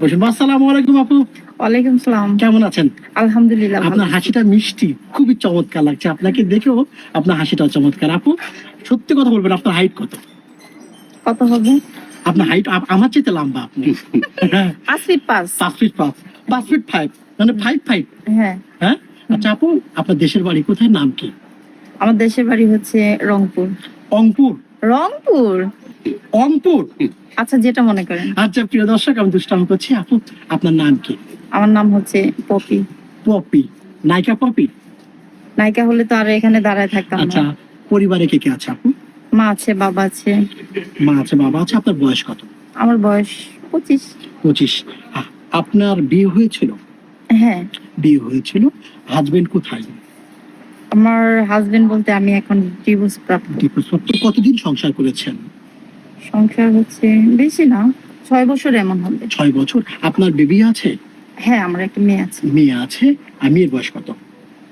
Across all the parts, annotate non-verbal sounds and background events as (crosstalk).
আসসালামু আলাইকুম আপু। ওয়ালাইকুম সালাম। কেমন আছেন? আলহামদুলিল্লাহ আপনার হাসিটা মিষ্টি খুবই চমৎকার লাগছে। আপনাকে দেখেও আপনার হাসিটা চমৎকার। আপু সত্যি কথা বলবেন আপনার হাইট কত? কত হবে? আপনার হাইট আমার চেয়ে লম্বা আপনি। (laughs) পাঁচ ফিট পাঁচ। পাঁচ ফিট পাঁচ। পাঁচ ফিট ফাইভ মানে ফাইভ ফাইভ হ্যাঁ। হ্যাঁ? আচ্ছা আপু আপনার দেশের বাড়ি কোথায়? নাম কি? আমার দেশের বাড়ি হচ্ছে রংপুর। অংপুর রংপুর? অংপুর আচ্ছা যেটা মনে করেন। আচ্ছা প্রিয় দর্শক আমি দুষ্টামি করছি। আপু আপনার নাম কি? আমার নাম হচ্ছে পপি। পপি। নায়িকা পপি? নায়িকা হলে তো আর এখানে দাঁড়ায় থাকতাম আচ্ছা পরিবারে কে কে আছে আপু? মা আছে বাবা আছে। মা আছে বাবা আছে। আপনার বয়স কত? আমার বয়স পঁচিশ। পঁচিশ। আপনার বিয়ে হয়েছিল? হ্যাঁ। বিয়ে হয়েছিল? হাজবেন্ড কোথায়? আমার হাজবেন্ড বলতে আমি এখন ডিভোর্স প্রাপ্ত। ডিভোর্সপ্রাপ্ত কতদিন সংসার করেছেন? সংসার হচ্ছে বেশি না ছয় বছর এমন হবে। ছয় বছর? আপনার বেবি আছে? হ্যাঁ আমার একটা মেয়ে আছে। মেয়ে আছে? আর মেয়ের বয়স কত?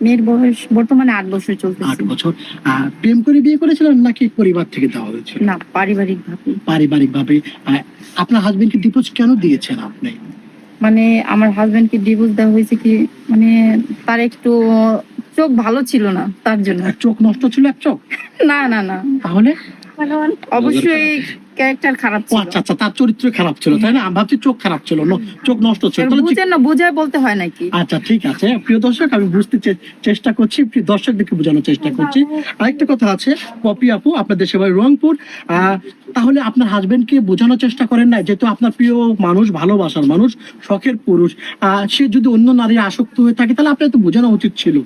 মেয়ের বয়স বর্তমানে আট বছর আট বছর। আর প্রেম করে বিয়ে করেছিলেন নাকি পরিবার থেকে দেওয়া হয়েছিল? না পারিবারিক ভাবে পারিবারিক ভাবে আপনার হাজবেন্ডকে ডিভোর্স কেন দিয়েছেন আপনি? মানে আমার হাজবেন্ডকে ডিভোর্স দেওয়া হয়েছে কি মানে তার একটু চোখ ভালো ছিল না তার জন্য। চোখ নষ্ট ছিল এক চোখ? না না না। তাহলে? অবশ্যই ক্যারেক্টার খারাপ ছিল। আচ্ছা আচ্ছা তার চরিত্র খারাপ ছিল তাই না? আমি ভাবছি চোখ খারাপ ছিল চোখ নষ্ট ছিল। বুঝেন না বুঝায় বলতে হয় নাকি? আচ্ছা ঠিক আছে। প্রিয় দর্শক আমি বুঝতে চেষ্টা করছি দর্শকদেরকে বোঝানোর চেষ্টা করছি। আরেকটা কথা আছে পপি আপু আপনার দেশে বাড়ি রংপুর তাহলে আপনার হাজবেন্ডকে বোঝানোর চেষ্টা করেন না যেহেতু আপনার প্রিয় মানুষ ভালোবাসার মানুষ শখের পুরুষ। আহ, সে যদি অন্য নারী আসক্ত হয়ে থাকে তাহলে আপনার তো বোঝানো উচিত ছিল।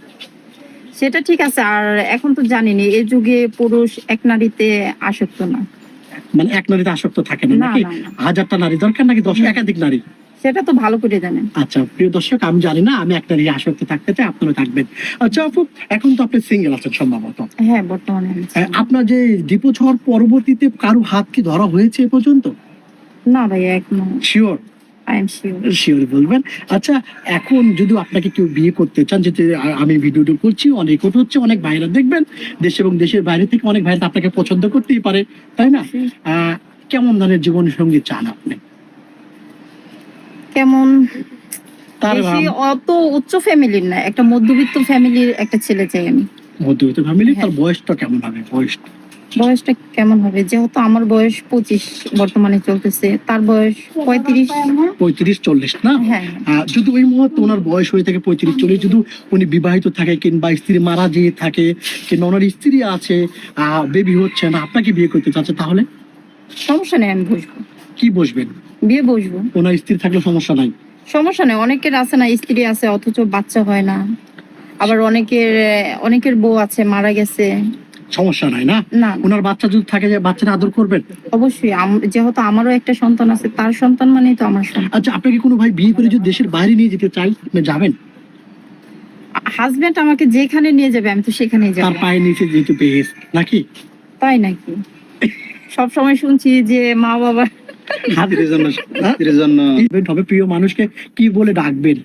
সেটা ঠিক আছে আর এখন তো জানিনি এই যুগে পুরুষ এক নারীতে আসক্ত না। মানে এক নারীতে আসক্ত থাকে না নাকি। হাজারটা নারী দরকার নাকি দশ একাধিক নারী? সেটা তো ভালো করে জানেন। আচ্ছা প্রিয় দর্শক আমি জানি না আমি একটা নিয়ে আসক্ত থাকতে চাই আপনারা থাকবেন। আচ্ছা আপু এখন তো আপনি সিঙ্গেল আছেন সম্ভবত। হ্যাঁ বর্তমানে আপনার যে ডিপোছর পরবর্তীতে কারও হাত কি ধরা হয়েছে এ পর্যন্ত? না ভাই এখনও। শিওর শিওর বলবেন। আচ্ছা এখন যদি আপনাকে কেউ বিয়ে করতে চান আ- আমি ভিডিওটা করছি অনেক হচ্ছে অনেক ভাইরা দেখবেন দেশ এবং দেশের বাইরে থেকে অনেক ভাইরা আপনাকে পছন্দ করতেই পারে তাই না? কেমন ধরনের জীবন সঙ্গী চান আপনি? কেমন? তার অত উচ্চ ফ্যামিলির না একটা মধ্যবিত্ত ফ্যামিলির একটা ছেলে চাই আমি। মধ্যবিত্ত ফ্যামিলি তার হ্যাঁ। বয়সটা কেমন হবে? বয়স বয়সটা কেমন হবে? যেহেতু আমার বয়স পঁচিশ বর্তমানে চলতেছে তার বয়স পঁয়ত্রিশ। পঁয়ত্রিশ চল্লিশ না? হ্যাঁ। যদি ওই মুহূর্তে ওনার বয়স হয়ে থাকে পঁয়ত্রিশ চল্লিশ যদি উনি বিবাহিত থাকে কিংবা স্ত্রী মারা যেয়ে থাকে কিংবা ওনার স্ত্রী আছে বেবি হচ্ছে না আপনাকে বিয়ে করতে চাচ্ছে তাহলে? সমস্যা নেই আমি বসবো কি বসবেন বিয়ে বসবো ওনার স্ত্রী থাকলে সমস্যা নাই? সমস্যা নেই অনেকের আছে না স্ত্রী আছে অথচ বাচ্চা হয় না। আবার অনেকের অনেকের বউ আছে মারা গেছে। সমস্যা নাই না? না। ওনার বাচ্চা যদি থাকে যে বাচ্চারা আদর করবেন? অবশ্যই আম- যেহেতু আমারও একটা সন্তান আছে তার সন্তান মানেই তো আমার সন্তান। আচ্ছা আপনাকে কোনো ভাই বিয়ে করে যদি দেশের বাইরে নিয়ে যেতে চাই আপনি যাবেন? হাজবেন্ড আমাকে যেখানে নিয়ে যাবে আমি তো সেখানেই তার যাব পায়ে নিচে যেহেতু বেহেস নাকি? তাই নাকি? সব সময় শুনছি যে মা বাবা স্ত্রীর জন্য হ্যাঁ? জন্য। হবে প্রিয় মানুষকে কি বলে ডাকবেন?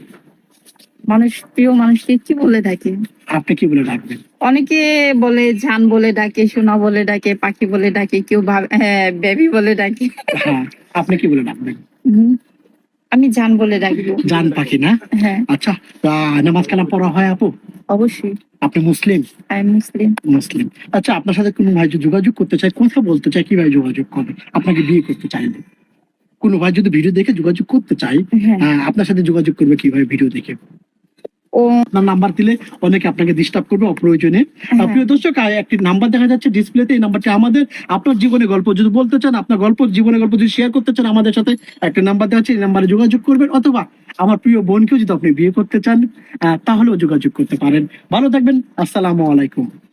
মানুষ প্রিয় মানুষকে কি বলে ডাকে? আপনি কি বলে ডাকবেন? অনেকে বলে জান বলে ডাকে সোনা বলে ডাকে পাখি বলে ডাকে কেউ হ্যাঁ বেবি বলে ডাকে। হ্যাঁ আপনি কি বলে ডাকবেন? আমি জান বলে ডাকবো। জান পাখি না? হ্যাঁ। আচ্ছা নামাজ কালাম পড়া হয় আপু? অবশ্যই। আপনি মুসলিম? আই মুসলিম। মুসলিম। আচ্ছা আপনার সাথে কোনো ভাই যদি যোগাযোগ করতে চায় কথা বলতে চায় কীভাবে যোগাযোগ করবে আপনাকে বিয়ে করতে চাইলে। কোনো ভাই যদি ভিডিও দেখে যোগাযোগ করতে চাই হ্যাঁ আপনার সাথে যোগাযোগ করবে কীভাবে ভিডিও দেখে? আপনার নাম্বার দিলে অনেকে আপনাকে ডিস্টার্ব করবে অপ্রয়োজনে। হ্যাঁ। প্রিয় দর্শক একটি নাম্বার দেখা যাচ্ছে ডিসপ্লেতে এই নাম্বারটি আমাদের আপনার জীবনে গল্প। যদি বলতে চান আপনার গল্প জীবনের গল্প যদি শেয়ার করতে চান আমাদের সাথে একটা নাম্বার দেওয়া আছে। এই নাম্বারে যোগাযোগ করবেন। অথবা আমার প্রিয় বোনকেও যদি আপনি বিয়ে করতে চান তাহলেও যোগাযোগ করতে পারেন। ভালো থাকবেন। আসসালামু আলাইকুম।